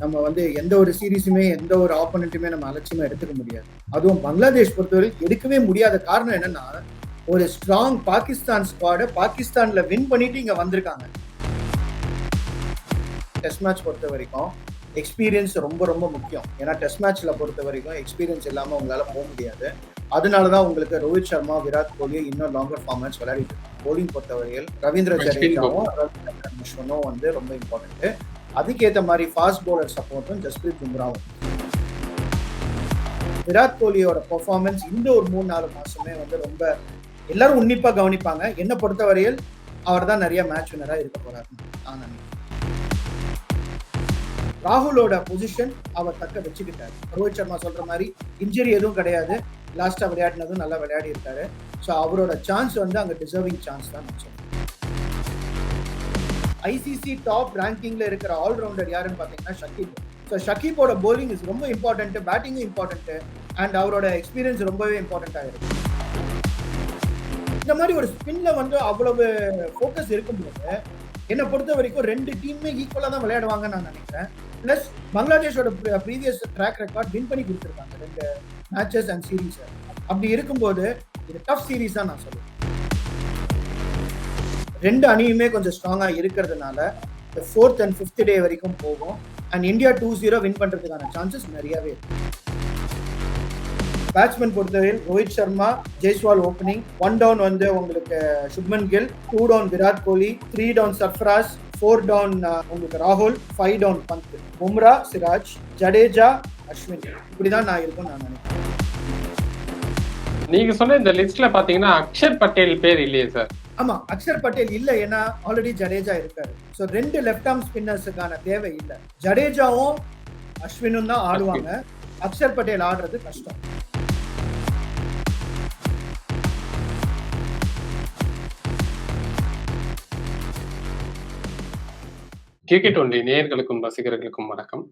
நம்ம வந்து எந்த ஒரு சீரீஸுமே எந்த ஒரு ஆப்போனண்ட்டுமே நம்ம அலட்சியமா எடுத்துக்க முடியாது. அதுவும் பங்களாதேஷ் பொறுத்தவரை எடுக்கவே முடியாத காரணம் என்னன்னா ஒரு ஸ்ட்ராங் பாகிஸ்தான் ஸ்குவாட பாகிஸ்தான்ல வின் பண்ணிட்டு இங்க வந்திருக்காங்க. டெஸ்ட் மேட்ச் பொறுத்த வரைக்கும் எக்ஸ்பீரியன்ஸ் ரொம்ப ரொம்ப முக்கியம். ஏன்னா டெஸ்ட் மேட்ச்ல பொறுத்த வரைக்கும் எக்ஸ்பீரியன்ஸ் இல்லாம உங்களால போக முடியாது. அதனாலதான் உங்களுக்கு ரோஹித் சர்மா விராட் கோலி இன்னும் லாங்கர் ஃபார்மேட்ஸ் விளையாடிட்டு இருக்காங்க. போலிங் பொறுத்தவரையில் ரவீந்திர ஜடேஜாவும் ரவீந்திர வந்து ரொம்ப இம்பார்ட்டன்ட் அதுக்கேற்ற மாதிரி ஃபாஸ்ட் பவுலர் சப்போர்ட்டும் ஜஸ்பிரீத் பும்ராவும். விராட் கோலியோட பெர்ஃபார்மன்ஸ் இந்த ஒரு மூணு நாலு மாசமே வந்து ரொம்ப எல்லாரும் உன்னிப்பாக கவனிப்பாங்க. என்னை பொறுத்தவரையில் அவர் தான் நிறைய மேட்ச் வினராக இருக்க போறாரு. நான் நினைக்கிறேன். ராகுலோட பொசிஷன் அவர் தக்க வச்சுக்கிட்டாரு. ரோஹித் சர்மா சொல்ற மாதிரி இன்ஜுரி எதுவும் கிடையாது. லாஸ்டா விளையாடினதும் நல்லா விளையாடி இருக்காரு ஸோ அவரோட சான்ஸ் வந்து அங்கே டிசர்விங் சான்ஸ் தான் நான் சொல்லுவேன் ஐசிசி டாப் ரேங்கிங்ல இருக்கிற ஆல்ரவுண்டர் யாருன்னு பாத்தீங்கன்னா ஷக்கீப். ஸோ ஷக்கீப்போட போலிங் இஸ் ரொம்ப இம்பார்ட்டன்ட் பேட்டிங்கும் இம்பார்ட்டன்ட் அண்ட் அவரோட எக்ஸ்பீரியன்ஸ் ரொம்பவே இம்பார்ட்டண்ட்டாக இருக்கு. இந்த மாதிரி ஒரு ஸ்பின்ல வந்து அவ்வளவு ஃபோக்கஸ் இருக்கும்போது என்னை பொறுத்த வரைக்கும் ரெண்டு டீமுமே ஈக்குவலாக தான் விளையாடுவாங்கன்னு நான் நினைக்கிறேன். ப்ளஸ் பங்களாதேஷோட ப்ரீவியஸ் ட்ராக் ரெக்கார்ட் வின் பண்ணி கொடுத்துருக்காங்க ரெண்டு மேட்சஸ் அண்ட் சீரீஸ் அப்படி இருக்கும்போது இது டஃப் சீரீஸாக தான் நான் சொல்லுவேன். ரெண்டு அணியுமே கொஞ்சம் ஸ்ட்ராங்காக இருக்கிறதுனால இந்த ஃபோர்த் அண்ட் ஃபிஃப்த் டே வரைக்கும் போகும். And India two zero win பண்ணுறதுக்கான சான்சஸ் நிறையாவே இருக்கு. பேட்ஸ்மேன் பொறுத்தவரையில் Rohit Sharma Jaiswal opening one down வந்து உங்களுக்கு Shubman Gill two down Virat Kohli three down Sarfaraz four down உங்களுக்கு ராகுல் ஃபைவ் டவுன் பந்த் பும்ரா சிராஜ் ஜடேஜா அஸ்வின் இப்படிதான் நான் இருக்கும் நான் நினைக்கிறேன். நீங்க சொன்ன இந்த லிஸ்ட்ல பாத்தீங்கன்னா அக்ஷர் பட்டேல் பேர் இல்லையே சார். ஆமா அக்ஷர் பட்டேல் இல்ல ஏன்னா ஆல்ரெடி ஜடேஜா இருக்காரு. சோ ரெண்டு லெஃப்ட் ஆர்ம் ஸ்பின்னர்ஸுக்கான தேவை இல்ல. ஜடேஜாவும் அஸ்வினும் தான் ஆடுவாங்க. அக்ஷர் பட்டேல் ஆடுறது கஷ்டம். கிரிக்கெட் ஒன்றிய நேயர்களுக்கும் ரசிகர்களுக்கும் வணக்கம்.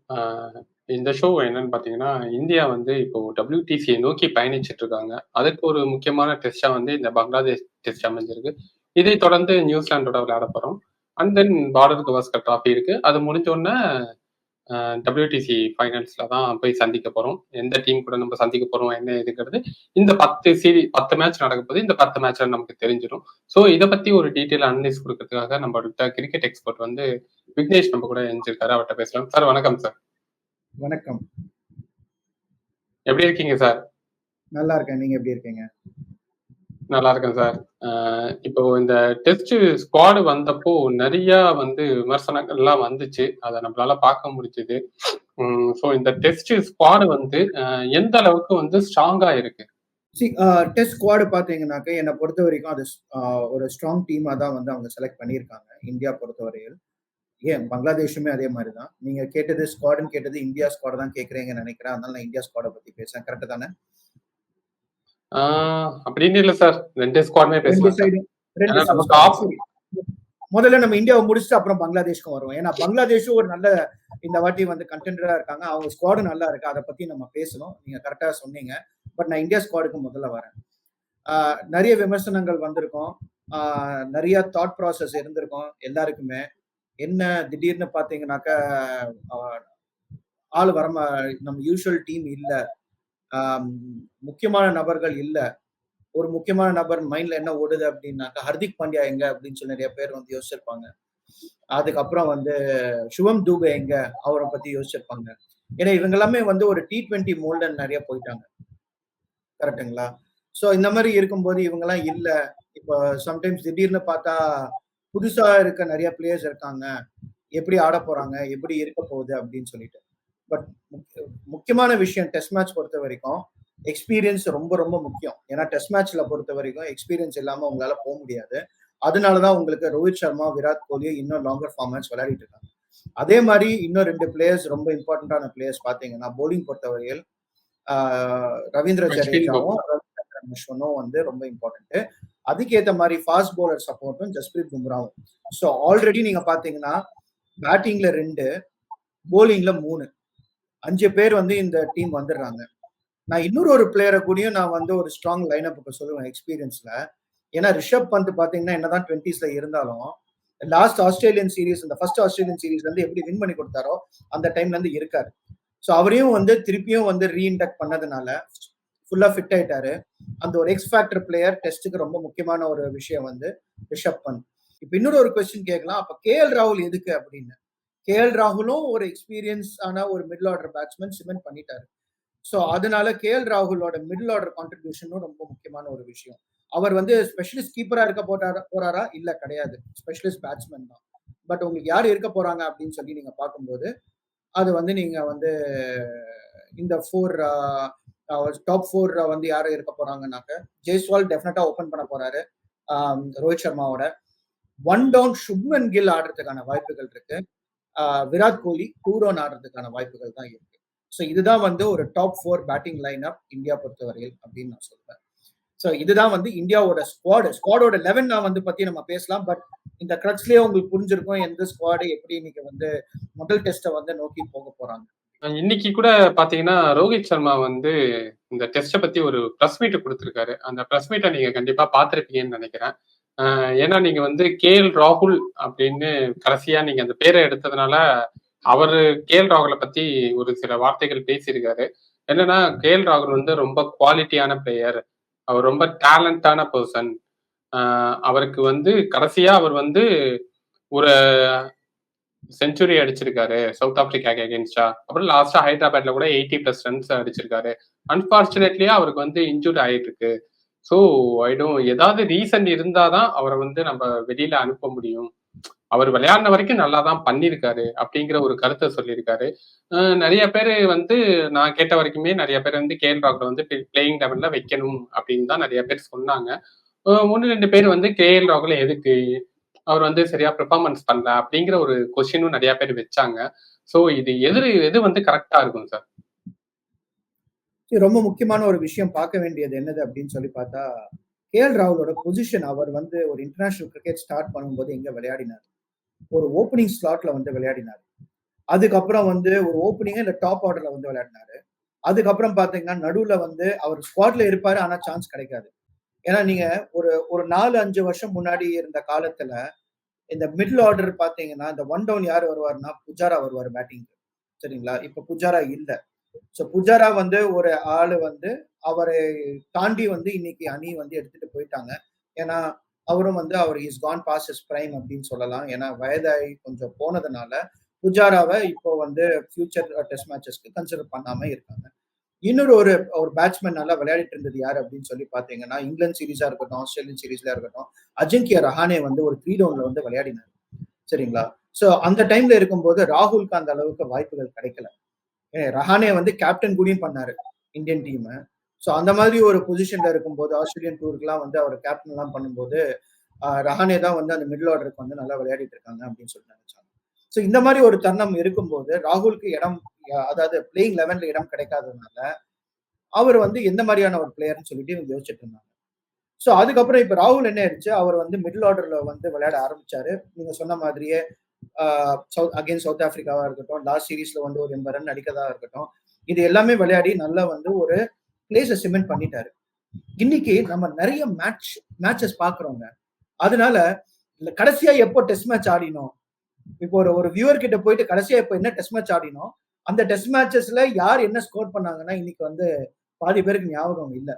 இந்த ஷோ என்னன்னு பாத்தீங்கன்னா இந்தியா வந்து இப்போ டபிள்யூடிசியை நோக்கி பயணிச்சிட்டு இருக்காங்க. அதுக்கு ஒரு முக்கியமான டெஸ்டா வந்து இந்த பங்களாதேஷ் டெஸ்ட் அமைஞ்சிருக்கு. இதை தொடர்ந்து நியூசிலாண்டோட விளையாட போறோம் and then Bharat Gavaskar trophy இருக்கு. அது முடிஞ்ச உடனே டபிள்யூடிசி ஃபைனல்ஸ்ல தான் போய் சந்திக்க போறோம். எந்த டீம் கூட நம்ம சந்திக்க போறோம் என்ன இதுங்கிறது இந்த பத்து சீரி பத்து மேட்ச் நடக்க போது இந்த பத்து மேட்ச்ல நமக்கு தெரிஞ்சிடும் ஸோ இதை பத்தி ஒரு டீட்டெயில் அனலைஸ் கொடுக்கறதுக்காக நம்மளோட கிரிக்கெட் எக்ஸ்பர்ட் வந்து விக்னேஷ் நம்ம கூட இணைஞ்சிருக்காரு. அவர்கிட்ட பேசலாம். சார் வணக்கம் சார். வணக்கம். எப்படி இருக்கீங்க சார்? நல்லா இருக்கேன். நீங்க எப்படி இருக்கீங்க? நல்லா இருக்கேன் சார். இப்போ இந்த டெஸ்ட் ஸ்குவாடு வந்தப்போ நிறைய வந்து விமர்சனங்கள்லாம் வந்துச்சு. அதை நம்மளால பார்க்க முடிஞ்சுது. ஸோ இந்த டெஸ்ட் ஸ்குவாடு வந்து எந்த அளவுக்கு வந்து ஸ்ட்ராங்கா இருக்கு? டெஸ்ட் ஸ்குவாடு பார்த்தீங்கன்னாக்க என்னை பொறுத்த வரைக்கும் அது ஒரு ஸ்ட்ராங் டீமாக தான் வந்து அவங்க செலக்ட் பண்ணியிருக்காங்க இந்தியா பொறுத்தவரையில் ஏன்? பங்களாதேஷுமே அதே மாதிரி தான். நீங்கள் கேட்டது ஸ்குவாடுன்னு கேட்டது இந்தியா ஸ்குவாடு தான் கேட்குறீங்கன்னு நினைக்கிறேன். அதனால நான் இந்தியா ஸ்குவாடை பற்றி பேசுகிறேன் கரெக்டு தானே? அப்படின்னு இல்லை சார் ரெண்டு ஸ்குவாடுமே பேசலாம். முதல்ல நம்ம இந்தியாவை முடிச்சுட்டு அப்புறம் பங்களாதேஷ்க்கும் வருவோம். ஏன்னா பங்களாதேஷும் ஒரு நல்ல இந்த வாட்டி வந்து கண்டென்டரா இருக்காங்க. அவங்க ஸ்குவாடு நல்லா இருக்கு. அதை பத்தி நம்ம பேசணும். நீங்க கரெக்டா சொன்னீங்க. பட் நான் இந்தியா ஸ்குவாடுக்கு முதல்ல வரேன். நிறைய விமர்சனங்கள் வந்திருக்கும். நிறைய தாட் ப்ராசஸ் இருந்திருக்கும் எல்லாருக்குமே. என்ன திடீர்னு பாத்தீங்கன்னாக்க ஆஹ் ஆள் வர நம்ம யூஷுவல் டீம் இல்ல. முக்கியமான நபர்கள் இல்லை. ஒரு முக்கியமான நபர் மைண்ட்ல என்ன ஓடுது அப்படின்னாக்கா ஹர்திக் பாண்டியா எங்க அப்படின்னு சொல்லி நிறைய பேர் வந்து யோசிச்சிருப்பாங்க. அதுக்கப்புறம் வந்து சுவம் தூபே எங்க அவரை பத்தி யோசிச்சிருப்பாங்க. ஏன்னா இவங்க எல்லாமே வந்து ஒரு டி ட்வெண்ட்டி மோல்டன் நிறைய போயிட்டாங்க. கரெக்டுங்களா ஸோ இந்த மாதிரி இருக்கும்போது இவங்கெல்லாம் இல்லை. இப்போ சம்டைம்ஸ் திடீர்னு பார்த்தா புதுசா இருக்க நிறைய பிளேயர்ஸ் இருக்காங்க. எப்படி ஆட போறாங்க? எப்படி இருக்க போகுது? அப்படின்னு சொல்லிட்டு. பட் முக்கியமான விஷயம் டெஸ்ட் மேட்ச் பொறுத்த வரைக்கும் எக்ஸ்பீரியன்ஸ் ரொம்ப ரொம்ப முக்கியம். ஏன்னா டெஸ்ட் மேட்ச்ல பொறுத்த வரைக்கும் எக்ஸ்பீரியன்ஸ் இல்லாம உங்களால போக முடியாது. அதனாலதான் உங்களுக்கு ரோஹித் சர்மா விராட் கோலி இன்னும் லாங்கர் ஃபார்மேட்ஸ் விளையாடிட்டு இருக்காங்க. அதே மாதிரி இன்னும் ரெண்டு பிளேயர்ஸ் ரொம்ப இம்பார்ட்டன்டான பிளேயர்ஸ் பாத்தீங்கன்னா போலிங் பொறுத்தவரையில் ரவீந்திர ஜடேஜாவும் ரவீந்திர அஸ்வினும் வந்து ரொம்ப இம்பார்ட்டன்ட் அதுக்கேற்ற மாதிரி ஃபாஸ்ட் பவுலர் சப்போர்ட்டும் ஜஸ்பிரீத் பும்ராவும். ஸோ ஆல்ரெடி நீங்க பாத்தீங்கன்னா பேட்டிங்ல ரெண்டு போலிங்ல மூணு. அஞ்சு பேர் வந்து இந்த டீம் வந்துடுறாங்க. நான் இன்னொரு ஒரு பிளேயரை கூடயும் நான் வந்து ஒரு ஸ்ட்ராங் லைன் அப் சொல்லுவேன் எக்ஸ்பீரியன்ஸ்ல ஏன்னா ரிஷப் பந்த் பாத்தீங்கன்னா என்னதான் டுவெண்ட்டிஸ்ல இருந்தாலும் லாஸ்ட் ஆஸ்திரேலியன் சீரிஸ் இந்த ஃபர்ஸ்ட் ஆஸ்திரேலியன் சீரிஸ் வந்து எப்படி வின் பண்ணி கொடுத்தாரோ அந்த டைம்ல இருந்து இருக்காரு. ஸோ அவரையும் வந்து திருப்பியும் வந்து ரீஇன்டக்ட் பண்ணதுனால ஃபுல்லா ஃபிட் ஆயிட்டாரு. அந்த ஒரு எக்ஸ் ஃபேக்டர் பிளேயர் டெஸ்ட்டுக்கு ரொம்ப முக்கியமான ஒரு விஷயம் வந்து ரிஷப் பந்த். இப்போ இன்னொரு ஒரு கொஸ்டின் கேட்கலாம். அப்போ கே எல் ராகுல் எதுக்கு அப்படின்னு? கே எல் ராகுலும் ஒரு எக்ஸ்பீரியன்ஸ் ஆன ஒரு மிடில் ஆர்டர் பேட்ஸ்மேன் சிமெண்ட் பண்ணிட்டாரு. ஸோ அதனால கே எல் ராகுலோட மிடில் ஆர்டர் கான்ட்ரிபியூஷனும் ரொம்ப முக்கியமான ஒரு விஷயம். அவர் வந்து ஸ்பெஷலிஸ்ட் கீப்பரா இருக்க போட்டாரா போறாரா? இல்ல கிடையாது. ஸ்பெஷலிஸ்ட் பேட்ஸ்மேன் தான். பட் உங்களுக்கு யார் இருக்க போறாங்க அப்படின்னு சொல்லி நீங்க பார்க்கும்போது அது வந்து நீங்க வந்து இந்த ஃபோர் டாப் ஃபோர் வந்து யாரும் இருக்க போறாங்கன்னாக்க ஜெய்ஸ்வால் டெஃபினட்டா ஓபன் பண்ண போறாரு ரோஹித் சர்மாவோட. ஒன் டவுன் சுப்மன் கில் ஆடுறதுக்கான வாய்ப்புகள் இருக்கு. விராட் கோலி டூ டவுன் ஆடுறதுக்கான வாய்ப்புகள் தான் இருக்கு. ஸோ இதுதான் வந்து ஒரு top four batting line up India பொறுத்தவரையில் அப்படின்னு நான் சொல்றேன். ஸோ இதுதான் வந்து இந்தியாவோட ஸ்குவாடு ஸ்குவாடோட லெவன் நான் வந்து பத்தி நம்ம பேசலாம். பட் இந்த கிரக்ஸ்லயே உங்களுக்கு புரிஞ்சிருக்கும் எந்த ஸ்குவாடு எப்படி இன்னைக்கு வந்து முதல் டெஸ்ட்டை வந்து நோக்கி போக போறாங்க. இன்னைக்கு கூட பாத்தீங்கன்னா ரோஹித் சர்மா வந்து இந்த டெஸ்ட்டை பத்தி ஒரு ப்ரெஸ் மீட் கொடுத்துருக்காரு. அந்த ப்ரெஸ் மீட்டை நீங்க கண்டிப்பா பார்த்துருப்பீங்கன்னு நினைக்கிறேன். ஏன்னா நீங்க வந்து கே எல் ராகுல் அப்படின்னு கடைசியா நீங்க அந்த பேரை எடுத்ததுனால அவரு கே எல் ராகுலை பத்தி ஒரு சில வார்த்தைகள் பேசியிருக்காரு. என்னன்னா கே எல் ராகுல் வந்து ரொம்ப குவாலிட்டியான பிளேயர் அவர் ரொம்ப டேலண்டான பர்சன் அவருக்கு வந்து கடைசியா அவர் வந்து ஒரு செஞ்சுரி அடிச்சிருக்காரு. சவுத் ஆப்பிரிக்காக்கு அகேன்ஸ்டா அப்புறம் லாஸ்டா ஹைதராபாத்ல கூட எயிட்டி பிளஸ் ரன்ஸ் அடிச்சிருக்காரு. அன்பார்ச்சுனேட்லியா அவருக்கு வந்து இன்ஜூர்ட் ஆயிட்டு இருக்கு ஸோ ஐடும் ஏதாவது ரீசன் இருந்தாதான் அவரை வந்து நம்ம வெளியில அனுப்ப முடியும். அவர் விளையாடின வரைக்கும் நல்லா தான் பண்ணியிருக்காரு அப்படிங்கிற ஒரு கருத்தை சொல்லியிருக்காரு. நிறைய பேர் வந்து நான் கேட்ட வரைக்குமே நிறைய பேர் வந்து கேஎல் ராகுல வந்து பிளேயிங் லெவல்ல வைக்கணும் அப்படின்னு தான் நிறைய பேர் சொன்னாங்க. ஒன்று ரெண்டு பேர் வந்து கேஎல் ராகுல எதுக்கு? அவர் வந்து சரியா பெர்ஃபார்மன்ஸ் பண்ணல அப்படிங்கிற ஒரு கொஸ்டினும் நிறைய பேர் வச்சாங்க. ஸோ இது எது எது வந்து கரெக்டா இருக்கும் சார் ரொம்ப முக்கியமான ஒரு விஷயம் பார்க்க வேண்டியது என்னது அப்படின்னு சொல்லி பார்த்தா கே எல் ராகுலோட பொசிஷன் அவர் வந்து ஒரு இன்டர்நேஷனல் கிரிக்கெட் ஸ்டார்ட் பண்ணும்போது எங்க விளையாடினார்? ஒரு ஓப்பனிங் ஸ்லாட்ல வந்து விளையாடினார். அதுக்கப்புறம் வந்து ஒரு ஓப்பனிங் இல்ல டாப் ஆர்டர்ல வந்து விளையாடினாரு. அதுக்கப்புறம் பாத்தீங்கன்னா நடுவுல வந்து அவர் ஸ்குவாட்ல இருப்பாரு ஆனா சான்ஸ் கிடைக்காது. ஏன்னா நீங்க ஒரு ஒரு நாலு அஞ்சு வருஷம் முன்னாடி இருந்த காலத்துல இந்த மிடில் ஆர்டர் பாத்தீங்கன்னா இந்த ஒன் டவுன் யார் வருவார்னா புஜாரா வருவார் பேட்டிங் சரிங்களா? இப்ப புஜாரா இல்ல. ஸோ புஜாரா வந்து ஒரு ஆளு வந்து அவரை தாண்டி வந்து இன்னைக்கு அணி வந்து எடுத்துட்டு போயிட்டாங்க. ஏன்னா அவரும் வந்து அவர் is Khan boss is prime அப்படின்னு சொல்லலாம். ஏன்னா வயதாகி கொஞ்சம் போனதுனால புஜாராவை இப்போ வந்து ஃபியூச்சர் டெஸ்ட் மேட்சஸ்க்கு கன்சிடர் பண்ணாம இருக்காங்க. இன்னொரு ஒரு ஒரு பேட்ஸ்மேன் நல்லா விளையாடிட்டு இருந்தது யார் அப்படின்னு சொல்லி பாத்தீங்கன்னா இங்கிலாந்து சீரீஸா இருக்கட்டும் ஆஸ்திரேலியன் சீரீஸ்ல இருக்கட்டும் அஜிங்கிய ரஹானே வந்து ஒரு த்ரீ டவுன்ல வந்து விளையாடினார். சரிங்களா? ஸோ அந்த டைம்ல இருக்கும்போது ராகுலுக்கு அந்த அளவுக்கு வாய்ப்புகள் கிடைக்கல. ரஹானே வந்து கேப்டன் கூடயும் பண்ணாரு இந்தியன் டீம் ஸோ அந்த மாதிரி ஒரு பொசிஷன்ல இருக்கும்போது ஆஸ்திரேலியன் டூருக்குலாம் வந்து அவர் கேப்டன் எல்லாம் பண்ணும்போது ரஹானே தான் வந்து அந்த மிடில் ஆர்டருக்கு வந்து நல்லா விளையாடிட்டு இருக்காங்க அப்படின்னு சொல்லி நினைச்சாங்க. ஸோ இந்த மாதிரி ஒரு தருணம் இருக்கும்போது ராகுலுக்கு இடம் அதாவது பிளேயிங் லெவன்ல இடம் கிடைக்காததுனால அவர் வந்து எந்த மாதிரியான ஒரு பிளேயர்னு சொல்லிட்டு இவங்க யோசிச்சுட்டு இருந்தாங்க. ஸோ அதுக்கப்புறம் இப்போ ராகுல் என்ன ஆயிடுச்சு? அவர் வந்து மிடில் ஆர்டர்ல வந்து விளையாட ஆரம்பிச்சாரு. நீங்க சொன்ன மாதிரியே சவுத் அகைன் சவுத் ஆப்பிரிக்காவா இருக்கட்டும் லாஸ்ட் சீரீஸ்ல வந்து ஒரு எண்பது ரன் அடிக்கதா இருக்கட்டும் இது எல்லாமே விளையாடி நல்லா வந்து ஒரு பிளேஸை சிமெண்ட் பண்ணிட்டாரு. இன்னைக்கு நம்ம நிறைய மேட்ச் மேட்சஸ் பாக்குறோங்க அதனால கடைசியா எப்போ டெஸ்ட் மேட்ச் ஆடினோம்? இப்போ ஒரு ஒரு வியூவர் கிட்ட போயிட்டு கடைசியா இப்போ என்ன டெஸ்ட் மேட்ச் ஆடினோம்? அந்த டெஸ்ட் மேட்சஸ்ல யார் என்ன ஸ்கோர் பண்ணாங்கன்னா இன்னைக்கு வந்து பாதி பேருக்கு ஞாபகம் இல்லை.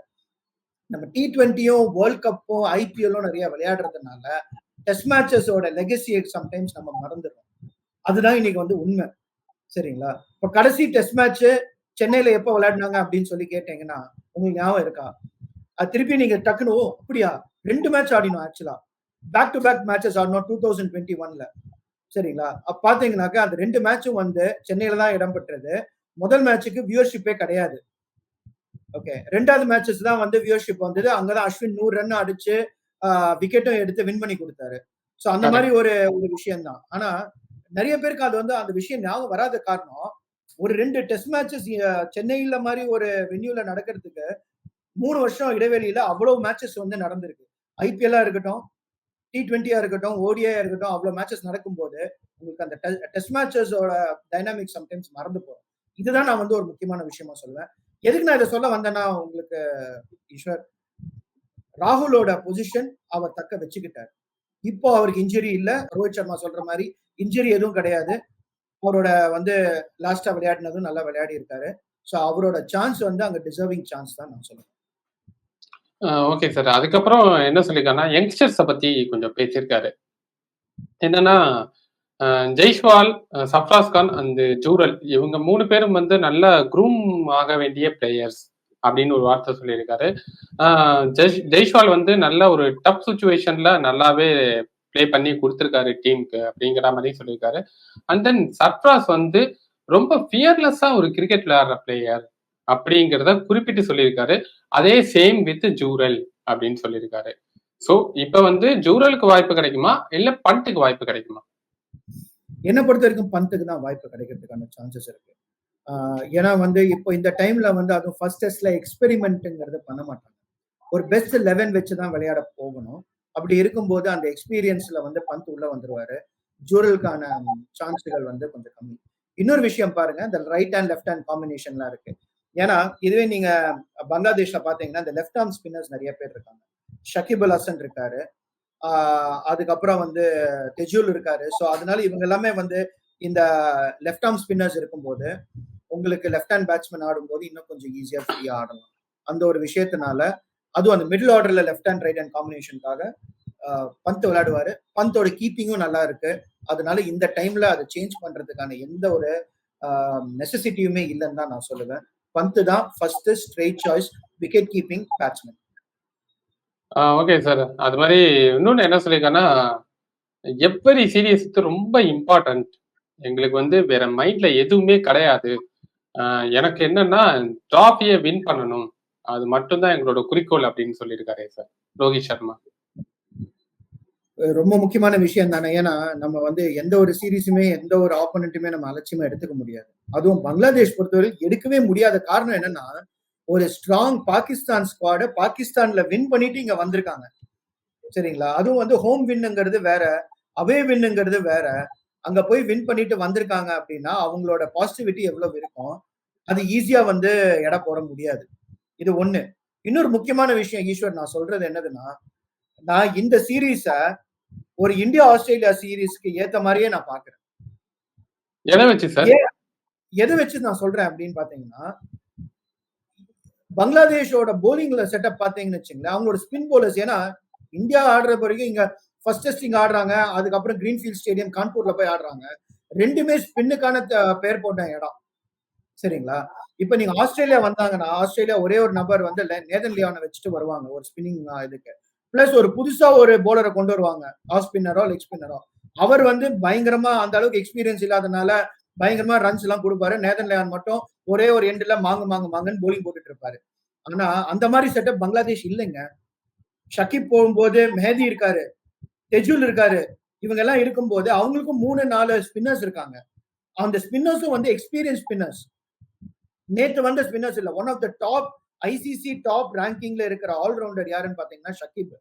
நம்ம டி ட்வெண்ட்டியும் வேர்ல்ட் கப்பும் ஐபிஎல்லும் நிறைய விளையாடுறதுனால டெஸ்ட் மேட்சஸோட லெகசியை சம்டைம்ஸ் நம்ம மறந்துடுறோம். அதுதான் இன்னைக்கு வந்து உண்மை. சரிங்களா? இப்போ கடைசி டெஸ்ட் மேட்ச்சு சென்னையில எப்போ விளையாடினாங்க அப்படின்னு சொல்லி கேட்டீங்கன்னா உங்களுக்கு ஞாபகம் இருக்கா? அது திருப்பி நீங்க டக்குனு ஓ அப்படியா? ரெண்டு match ஆடினோம் actually back to back matches ஆடணும் டூ தௌசண்ட் டுவெண்ட்டி ஒன்ல சரிங்களா? அப்ப பாத்தீங்கன்னாக்கா அந்த ரெண்டு மேட்சும் வந்து சென்னையில தான் இடம்பெற்றது முதல் மேட்சுக்கு வியூவர்ஷிப்பே கிடையாது. ஓகே ரெண்டாவது மேட்சஸ் தான் வந்து வியூவர்ஷிப் வந்தது. அங்கதான் அஸ்வின் நூறு ரன் அடிச்சு விக்கெட்டும் எடுத்து வின் பண்ணி கொடுத்தாரு. ஸோ அந்த மாதிரி ஒரு ஒரு விஷயம் தான் ஆனா நிறைய பேருக்கு அது வந்து அந்த விஷயம் ஞாபகம் வராத காரணம் ஒரு ரெண்டு டெஸ்ட் மேட்சஸ் சென்னையில மாதிரி ஒரு வென்யூல நடக்கிறதுக்கு மூணு வருஷம் இடைவெளியில அவ்வளவு மேட்சஸ் வந்து நடந்திருக்கு. ஐபிஎல்லா இருக்கட்டும் டி ட்வெண்ட்டியா இருக்கட்டும் ஓடியா இருக்கட்டும் அவ்வளவு மேட்சஸ் நடக்கும்போது உங்களுக்கு அந்த டெஸ்ட் மேட்சஸோட டைனாமிக் சம்டைம்ஸ் மறந்து போகும். இதுதான் நான் வந்து ஒரு முக்கியமான விஷயமா சொல்லுவேன். எதுக்கு நான் இதை சொல்ல வந்தேன்னா உங்களுக்கு ஈஸ்வர் ராகுலோட பொசிஷன் அவர் தக்க வச்சுக்கிட்டார். இப்போ அவருக்கு இன்ஜுரி இல்லை. ரோஹித் சர்மா சொல்ற மாதிரி இன்ஜுரி எதுவும் கிடையாது. அவரோட வந்து லாஸ்டா விளையாடினதும் நல்லா விளையாடி இருக்காரு. ஸோ அவரோட சான்ஸ் வந்து அங்க டிசர்விங் சான்ஸ் தான் நான் சொல்லுவேன் ஓகே சார் அதுக்கப்புறம் என்ன சொல்லியிருக்காருன்னா யங்ஸ்டர்ஸை பத்தி கொஞ்சம் பேசியிருக்காரு. என்னன்னா ஜெய்ஷ்வால் அஹ், சஃப்ராஸ் கான் அந்த ஜூரல் இவங்க மூணு பேரும் வந்து நல்ல குரூம் ஆக வேண்டிய பிளேயர்ஸ் அப்படின்னு ஒரு வார்த்தை சொல்லியிருக்காரு. ஜெய்ஷ்வால் வந்து நல்ல ஒரு டஃப் சுச்சுவேஷன்ல நல்லாவே ப்ளே பண்ணி கொடுத்துருக்காரு டீமுக்கு அப்படிங்கிற மாதிரி சொல்லியிருக்காரு. அண்ட் தென் சர்ப்ராஸ் வந்து ரொம்ப ஃபியர்லெஸ்ஸா ஒரு கிரிக்கெட் விளையாடுற பிளேயர் அப்படிங்கிறத குறிப்பிட்டு சொல்லியிருக்காரு. அதே சேம் வித் ஜூரல் அப்படின்னு சொல்லியிருக்காரு. சோ இப்ப வந்து ஜூரலுக்கு வாய்ப்பு கிடைக்குமா? இல்ல பண்ட்டுக்கு வாய்ப்பு கிடைக்குமா? என்னை பொறுத்த வரைக்கும் பந்துக்கு தான் வாய்ப்பு கிடைக்கிறதுக்கான சான்சஸ் இருக்கு. ஏன்னா வந்து இப்போ இந்த டைம்ல வந்து அதுவும் ஃபர்ஸ்ட் டெஸ்ட்ல எக்ஸ்பெரிமெண்ட்டுங்கிறத பண்ண மாட்டாங்க. ஒரு பெஸ்ட் லெவன் வச்சு தான் விளையாட போகணும். அப்படி இருக்கும்போது அந்த எக்ஸ்பீரியன்ஸ்ல வந்து பந்த் உள்ள வந்துருவாரு. ஜூரலுக்கான சான்ஸுகள் வந்து கொஞ்சம் கம்மி. இன்னொரு விஷயம் பாருங்க இந்த ரைட் ஹேண்ட் லெஃப்ட் ஹேண்ட் காம்பினேஷன்லாம் இருக்கு. ஏன்னா இதுவே நீங்க பங்களாதேஷ்ல பாத்தீங்கன்னா இந்த லெஃப்ட் ஆர்ம் ஸ்பின்னர்ஸ் நிறைய பேர் இருக்காங்க. ஷகிப் அல் ஹசன் இருக்காரு. அதுக்கப்புறம் வந்து தெஜூல் இருக்காரு. ஸோ அதனால இவங்க எல்லாமே வந்து இந்த லெஃப்ட் ஆர்ம் ஸ்பின்னர்ஸ் இருக்கும்போது உங்களுக்கு லெஃப்ட் ஹேண்ட் பேட்ஸ்மேன் ஆடும்போது இன்னும் கொஞ்சம் ஈஸியாக ஃப்ரீயாக ஆடலாம். அந்த ஒரு விஷயத்தினால அதுவும் அந்த மிடில் ஆர்டர்ல லெஃப்ட் ஹேண்ட் ரைட் ஹேண்ட் காம்பினேஷனுக்காக பந்த் விளையாடுவாரு. பந்தோட கீப்பிங்கும் நல்லா இருக்கு. அதனால இந்த டைம்ல அதை சேஞ்ச் பண்றதுக்கான எந்த ஒரு நெசசிட்டியுமே இல்லைன்னு தான் நான் சொல்லுவேன். பந்து தான் first straight choice wicket keeping batsman okay sir அது மாதிரி இன்னொன்னு என்ன சொல்லியிருக்கேன்னா எவ்வரி சீரியஸ் ரொம்ப இம்பார்ட்டன்ட் எங்களுக்கு வந்து வேற மைண்ட்ல எதுவுமே கிடையாது. எனக்கு என்னன்னா டிராஃபியை வின் பண்ணணும். அது மட்டும்தான் எங்களோட குறிக்கோள் அப்படின்னு சொல்லியிருக்காரு சார் ரோஹித் சர்மா. ரொம்ப முக்கியமான விஷயம் தானே. ஏன்னா நம்ம வந்து எந்த ஒரு சீரீஸுமே எந்த ஒரு ஆப்போனண்ட்டுமே நம்ம அலட்சியமா எடுத்துக்க முடியாது. அதுவும் பங்களாதேஷ் பொறுத்தவரை எடுக்கவே முடியாத காரணம் என்னன்னா ஒரு ஸ்ட்ராங் பாகிஸ்தான் ஸ்குவாட பாகிஸ்தான்ல வின் பண்ணிட்டு இங்க வந்திருக்காங்க. சரிங்களா? அதுவும் வந்து ஹோம் வின்னுங்கிறது வேற அவே வின்னுங்கிறது வேற. அங்க போய் வின் பண்ணிட்டு வந்திருக்காங்க அப்படின்னா அவங்களோட பாசிட்டிவிட்டி எவ்வளவு இருக்கும்? அது ஈஸியா வந்து எடை போட முடியாது. இது ஒண்ணு. இன்னொரு முக்கியமான விஷயம் ஈஸ்வர் நான் சொல்றது என்னதுன்னா நான் இந்த சீரீஸ ஒரு இந்தியா ஆஸ்திரேலியா சீரீஸ்க்கு ஏத்த மாதிரியே நான் பாக்குறேன். எதை வச்சு சார் எதை வச்சு நான் சொல்றேன் அப்படின்னு பாத்தீங்கன்னா பங்களாதேஷோட போலிங்ல செட்டப் பாத்தீங்கன்னு வச்சுங்களேன் அவங்களோட ஸ்பின் போலர்ஸ் ஏன்னா இந்தியா ஆடுற பிறகு இங்க ஃபர்ஸ்ட் டெஸ்ட் ஆடுறாங்க அதுக்கப்புறம் கிரீன்ஃபீல்ட் ஸ்டேடியம் கான்பூர்ல போய் ஆடுறாங்க. ரெண்டுமே ஸ்பின்னுக்கான பேர் போட்ட இடம். சரிங்களா? இப்ப நீங்க ஆஸ்திரேலியா வந்தாங்கன்னா ஆஸ்திரேலியா ஒரே ஒரு நபர் வந்து நேதன் லியானை வச்சுட்டு வருவாங்க ஒரு ஸ்பின்னிங் இதுக்கு. பிளஸ் ஒரு புதுசா ஒரு போலரை கொண்டு வருவாங்க ஆஃப் ஸ்பின்னரோ லெக் ஸ்பின்னரோ அவர் வந்து பயங்கரமா அந்த அளவுக்கு எக்ஸ்பீரியன்ஸ் இல்லாதனால பயங்கரமா ரன்ஸ் எல்லாம் கொடுப்பாரு. நேதன் லியான் மட்டும் ஒரே ஒரு எண்ட்ல மாங்கு மாங்கு மாங்குன்னு போலிங் போட்டுட்டு இருப்பாரு. ஆனா அந்த மாதிரி செட்டப் பங்களாதேஷ் இல்லைங்க. ஷக்கிப் போகும்போது மெஹதி இருக்காரு. தெஜுல் இருக்காரு. இவங்க எல்லாம் இருக்கும்போது அவங்களுக்கும் மூணு நாலு ஸ்பின்னர்ஸ் இருக்காங்க. அந்த ஸ்பின்னர்ஸும் வந்து எக்ஸ்பீரியன்ஸ் ஸ்பின்னர்ஸ் நேற்று வந்த ஸ்பின்னர்ஸ் இல்ல one of the top ICC top ரேங்கிங்ல இருக்கிற ஆல்ரவுண்டர் யாருன்னு பாத்தீங்கன்னா ஷக்கீப்.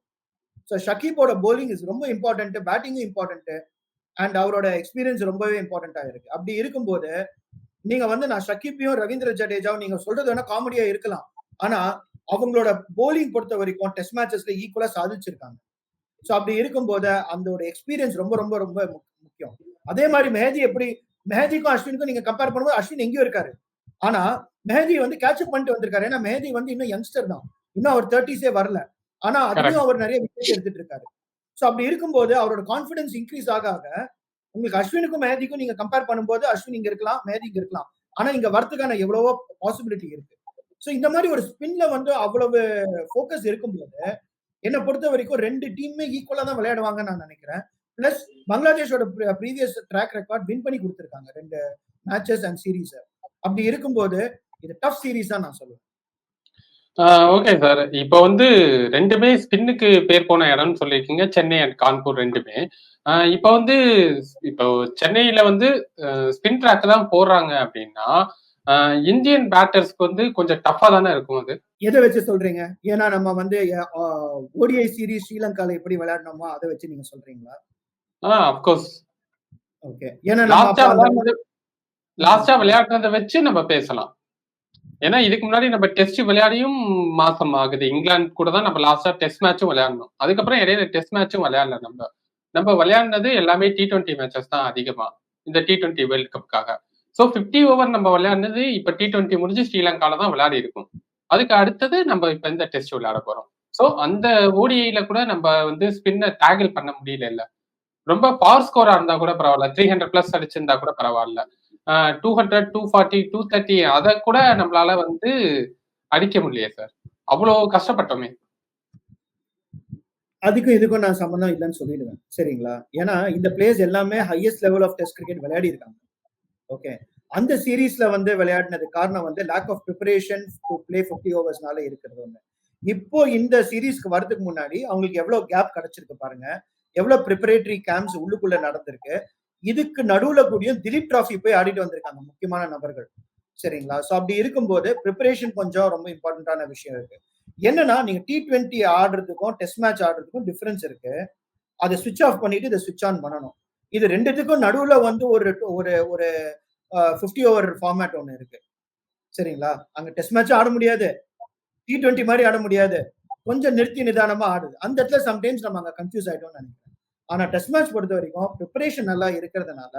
ஸோ ஷக்கீப்போட போலிங் இஸ் ரொம்ப இம்பார்ட்டன்ட் பேட்டிங்கும் இம்பார்ட்டன்ட் அண்ட் அவரோட எக்ஸ்பீரியன்ஸ் ரொம்பவே இம்பார்ட்டண்டா இருக்கு. அப்படி இருக்கும்போது நீங்க வந்து நான் ஷக்கீப்பையும் ரவீந்திர ஜடேஜாவும் நீங்க சொல்றது வேணா காமெடியா இருக்கலாம். ஆனா அவங்களோட போலிங் பொறுத்த வரைக்கும் டெஸ்ட் மேட்சஸ்ல ஈக்குவலா சாதிச்சிருக்காங்க. ஸோ அப்படி இருக்கும்போது அந்த எக்ஸ்பீரியன்ஸ் ரொம்ப ரொம்ப ரொம்ப முக்கியம். அதே மாதிரி மெஹதி எப்படி மெஹதிக்கும் அஸ்வினுக்கும் நீங்க கம்பேர் பண்ணும்போது அஸ்வின் எங்கேயும் இருக்காரு. ஆனா மெஹதி வந்து கேட்சப் பண்ணிட்டு வந்திருக்காரு. ஏன்னா மெஹதி வந்து இன்னும் யங்ஸ்டர் தான். இன்னும் அவர் தேர்ட்டிஸே வரல. ஆனா அதுலயும் அவர் நிறைய விக்கெட் எடுத்துட்டு இருக்காரு. ஸோ அப்படி இருக்கும்போது அவரோட கான்பிடன்ஸ் இன்க்ரீஸ் ஆக ஆக உங்களுக்கு அஸ்வினுக்கும் மெஹதிக்கும் நீங்க கம்பேர் பண்ணும்போது அஸ்வின் இங்க இருக்கலாம் மெஹதி இங்க இருக்கலாம். ஆனா இங்க வரத்துக்கான எவ்வளவோ பாசிபிலிட்டி இருக்கு. ஸோ இந்த மாதிரி ஒரு ஸ்பின்ல வந்து அவ்வளவு ஃபோக்கஸ் இருக்கும்போது என்னை பொறுத்த வரைக்கும் ரெண்டு டீமுமே ஈக்குவலா தான் விளையாடுவாங்கன்னு நான் நினைக்கிறேன். பிளஸ் பங்களாதேஷோட ப்ரீவியஸ் ட்ராக் ரெக்கார்ட் வின் பண்ணி கொடுத்துருக்காங்க. ரெண்டு மேட்சஸ் அண்ட் சீரீஸ் அப்படி இருக்கும்போது இது டஃப் சீரீஸ் தான் நான் சொல்லுவேன். ஓகே சார் இப்போ வந்து ரெண்டுமே ஸ்பின்னுக்கு பேர் போன இடம்னு சொல்லியிருக்கீங்க. சென்னை அண்ட் கான்பூர் ரெண்டுமே. இப்போ வந்து இப்போ சென்னையில வந்து ஸ்பின் ட்ராக் தான் போடுறாங்க அப்படின்னா இந்தியன் பேட்டர்ஸ்க்கு வந்து கொஞ்சம் டஃபா தானே இருக்கும் அது? எதை வச்சு சொல்றீங்க? ஏன்னா நம்ம வந்து ஓடிஐ சீரீஸ் ஸ்ரீலங்கால எப்படி விளையாடணுமோ அதை வச்சு நீங்க சொல்றீங்களா? ஆ அப்கோர்ஸ் ஓகே ஏன்னா லாஸ்டா விளையாடுறத வச்சு நம்ம பேசலாம். ஏன்னா இதுக்கு முன்னாடி நம்ம டெஸ்ட் விளையாடியும் மாசம் ஆகுது. இங்கிலாந்து கூட தான் நம்ம லாஸ்டா டெஸ்ட் மேட்சும் விளையாடணும். அதுக்கப்புறம் இடையில டெஸ்ட் மேட்சும் விளையாடல நம்ம. நம்ம விளையாடினது எல்லாமே டி டுவெண்ட்டி மேட்சஸ் தான் அதிகமா. இந்த டி டுவெண்ட்டி வேர்ல்ட் கப்புக்காக ஸோ ஃபிஃப்டி ஓவர் நம்ம விளையாடுனது இப்போ டி டுவெண்ட்டி முடிஞ்சு ஸ்ரீலங்கால தான் விளையாடி இருக்கும். அதுக்கு அடுத்தது நம்ம இப்போ இந்த டெஸ்ட் விளையாட போறோம். ஸோ அந்த ஓடிஐல கூட நம்ம வந்து ஸ்பின்னை டேகிள் பண்ண முடியல இல்லை ரொம்ப பவர் ஸ்கோரா இருந்தா கூட பரவாயில்ல. த்ரீ ஹண்ட்ரட் பிளஸ் அடிச்சிருந்தா கூட பரவாயில்ல. Two hundred two forty two thirty அதை கூட நம்மளால வந்து அடிக்க முடியல சார் அவ்வளோ கஷ்டப்பட்டோமே. அதுக்கும் இதுக்கும் நான் சம்மந்தம் இல்லைன்னு சொல்லிடுவேன். சரிங்களா? ஏன்னா இந்த பிளேஸ் எல்லாமே highest level of test cricket விளையாடி இருக்காங்க. ஓகே அந்த சீரீஸ்ல வந்து விளையாடினது காரணம் வந்து lack of preparation to play fifty ஓவர்ஸ்னால இருக்கிறது ஒன்று இப்போ இந்த சீரீஸ்க்கு வரதுக்கு முன்னாடி அவங்களுக்கு எவ்வளவு கேப் கிடைச்சிருக்கு பாருங்க. எவ்வளவு ப்ரிப்பரேட்டரி கேம்ப்ஸ் உள்ளுக்குள்ள நடந்திருக்கு. இதுக்கு நடுவுல கூடியும் திலீப் டிராஃபி போய் ஆடிட்டு வந்திருக்காங்க முக்கியமான நபர்கள். சரிங்களா? ஸோ அப்படி இருக்கும்போது ப்ரிப்பரேஷன் கொஞ்சம் ரொம்ப இம்பார்ட்டன்டான விஷயம் இருக்கு. என்னன்னா நீங்க டி ட்வெண்ட்டி ஆடுறதுக்கும் டெஸ்ட் மேட்ச் ஆடுறதுக்கும் டிஃபரன்ஸ் இருக்கு. அதை சுவிட்ச் ஆஃப் பண்ணிட்டு இதை சுவிட்ச் ஆன் பண்ணணும். இது ரெண்டுத்துக்கும் நடுவுல வந்து ஒரு ஒரு ஒரு ஃபிஃப்டி ஓவர் ஃபார்மேட் ஒன்று இருக்கு. சரிங்களா? அங்க டெஸ்ட் மேட்ச் ஆட முடியாது. டி ட்வெண்ட்டி மாதிரி ஆட முடியாது. கொஞ்சம் நிறுத்தி நிதானமா ஆடுது அந்த இடத்துல சம்டைம்ஸ் நம்ம அங்க கன்ஃபியூஸ் ஆயிட்டோம்னு நினைக்கிறேன். ஆனா டெஸ்ட் மேட்ச் பொறுத்த வரைக்கும் ப்ரிப்பரேஷன் நல்லா இருக்கிறதுனால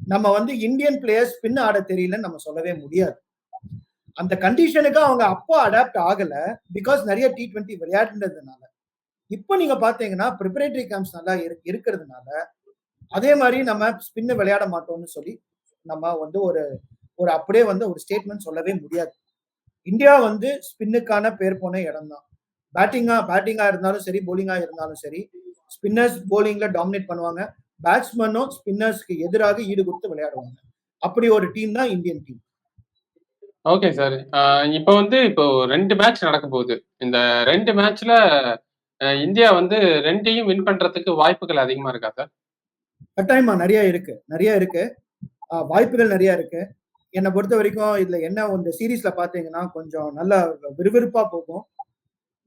நம்ம வந்து இந்தியன் பிளேயர்ஸ் பின்ன ஆட தெரியலன்னு நம்ம சொல்லவே முடியாது. அந்த கண்டிஷனுக்கு அவங்க அப்போ அடாப்ட் ஆகல பிகாஸ் நிறைய டி ட்வெண்ட்டி விளையாடுன்றதுனால இப்போ நீங்க பாத்தீங்கன்னா ப்ரிப்பரேட்டரி கேம்ப்ஸ் நல்லா இருக்கிறதுனால அதே மாதிரி நம்ம ஸ்பின்னு விளையாட மாட்டோம்னு சொல்லி நம்ம வந்து ஒரு ஒரு அப்படியே வந்து ஒரு ஸ்டேட்மெண்ட் சொல்லவே முடியாது. இந்தியா வந்து ஸ்பின்னுக்கான பேர் போன இடம் தான் பேட்டிங்கா பேட்டிங்கா இருந்தாலும் சரி போலிங்கா இருந்தாலும் சரி ஸ்பின்னர்ஸ் போலிங்ல டாமினேட் பண்ணுவாங்க. பேட்ஸ்மேனும் ஸ்பின்னர்ஸ்க்கு எதிராக ஈடு கொடுத்து விளையாடுவாங்க. அப்படி ஒரு டீம் தான் இந்தியன் டீம் ஓகே சார் இப்போ வந்து இப்போ ரெண்டு மேட்ச் நடக்க போகுது. இந்த ரெண்டு மேட்ச்ல இந்தியா வந்து ரெண்டையும் வின் பண்றதுக்கு வாய்ப்புகள் அதிகமா இருக்கா சார் கட்டாயமா நிறைய இருக்கு. நிறைய இருக்கு. வாய்ப்புகள் நிறைய இருக்கு. என்னை பொறுத்த வரைக்கும் இதுல என்ன இந்த சீரீஸ்ல பாத்தீங்கன்னா கொஞ்சம் நல்லா விறுவிறுப்பா போகும்.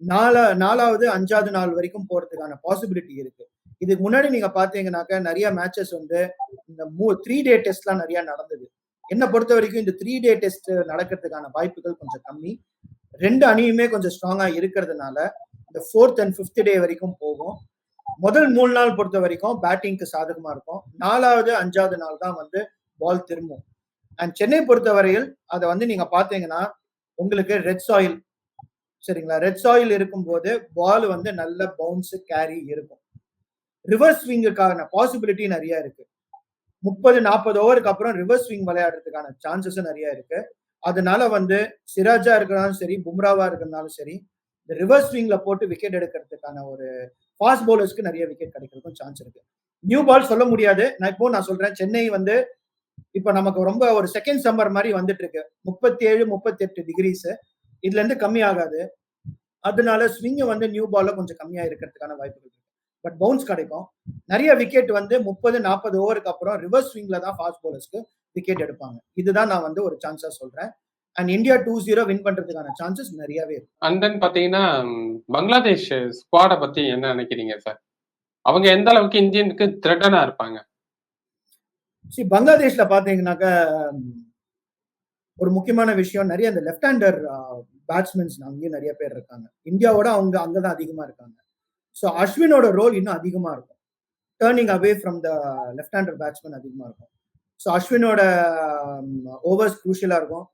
நாலா நாலாவது அஞ்சாவது நாள் வரைக்கும் போறதுக்கான பாசிபிலிட்டி இருக்கு. இதுக்கு முன்னாடி நீங்க பாத்தீங்கன்னாக்க நிறைய மேட்சஸ் வந்து இந்த மூ த்ரீ டே டெஸ்ட்லாம் நிறைய நடந்தது. என்னை பொறுத்த வரைக்கும் இந்த த்ரீ டே டெஸ்ட் நடக்கிறதுக்கான வாய்ப்புகள் கொஞ்சம் கம்மி. ரெண்டு அணியுமே கொஞ்சம் ஸ்ட்ராங்கா இருக்கிறதுனால இந்த ஃபோர்த் அண்ட் ஃபிஃப்த் டே வரைக்கும் போகும். முதல் மூணு நாள் பொறுத்த வரைக்கும் பேட்டிங்க்கு சாதகமா இருக்கும். நாலாவது அஞ்சாவது நாள் தான் வந்து பால் திரும்பும். அண்ட் சென்னை பொறுத்தவரையில் அதை வந்து நீங்க பாத்தீங்கன்னா உங்களுக்கு ரெட் சாயில் சரிங்களா? ரெட் சாயில் இருக்கும்போது பால் வந்து நல்ல பவுன்ஸ் கேரி இருக்கும். ரிவர்ஸ் ஸ்விங்குக்கான பாசிபிலிட்டி நிறைய இருக்கு. முப்பது நாற்பது ஓவருக்கு அப்புறம் ரிவர்ஸ் ஸ்விங் விளையாடுறதுக்கான சான்சஸும் நிறைய இருக்கு. அதனால வந்து சிராஜா இருக்கிறாலும் சரி பும்ராவா இருக்கிறனாலும் சரி இந்த ரிவர்ஸ் ஸ்விங்ல போட்டு விக்கெட் எடுக்கிறதுக்கான ஒரு ஃபாஸ்ட் பவுலர்ஸ்க்கு நிறைய விக்கெட் கிடைக்கிறதுக்கும் சான்ஸ் இருக்கு. நியூ பால் சொல்ல முடியாது. நான் இப்போ நான் சொல்றேன் சென்னை வந்து இப்ப நமக்கு ரொம்ப ஒரு செகண்ட் சம்மர் மாதிரி வந்துட்டு இருக்கு. முப்பத்தி ஏழு முப்பத்தி எட்டு டிகிரிஸ் இதுல இருந்து கம்மி ஆகாது. அதனால ஸ்விங்கு வந்து நியூ பால்ல கொஞ்சம் கம்மியா இருக்கிறதுக்கான வாய்ப்புகள் இருக்கு. பட் பவுன்ஸ் கிடைக்கும். நிறைய விக்கெட் வந்து முப்பது நாற்பது ஓவருக்கு அப்புறம் ரிவர்ஸ் ஸ்விங்ல தான் ஃபாஸ்ட் பவுலர்ஸ்க்கு விக்கெட் எடுப்பாங்க. இதுதான் நான் வந்து ஒரு சான்ஸா சொல்றேன். And India two zero win பண்றதுக்கான சான்சஸ் நிறையவே இருக்கு. அண்ட் தென் பாத்தீங்கன்னா பங்களாதேஷ் ஸ்குவாட பத்தி என்ன நினைக்கிறீங்க சார் அவங்க எந்த அளவுக்கு இந்தியனுக்கு த்ரெட்டனா இருப்பாங்க? சி பங்களாதேஷ்ல பாத்தீங்கன்னாக்க ஒரு முக்கியமான விஷயம் நிறைய அந்த லெஃப்ட் ஹேண்டர் பேட்ஸ்மென்ஸ் அங்கேயும் நிறைய பேர் இருக்காங்க. இந்தியாவோட அவங்க அங்கதான் அதிகமா இருக்காங்க. ஸோ அஸ்வினோட ரோல் இன்னும் அதிகமா இருக்கும். Turning away from the left hander batsman அதிகமா இருக்கும். ஸோ அஸ்வினோட ஓவர்ஸ் குரூஷியலா இருக்கும்.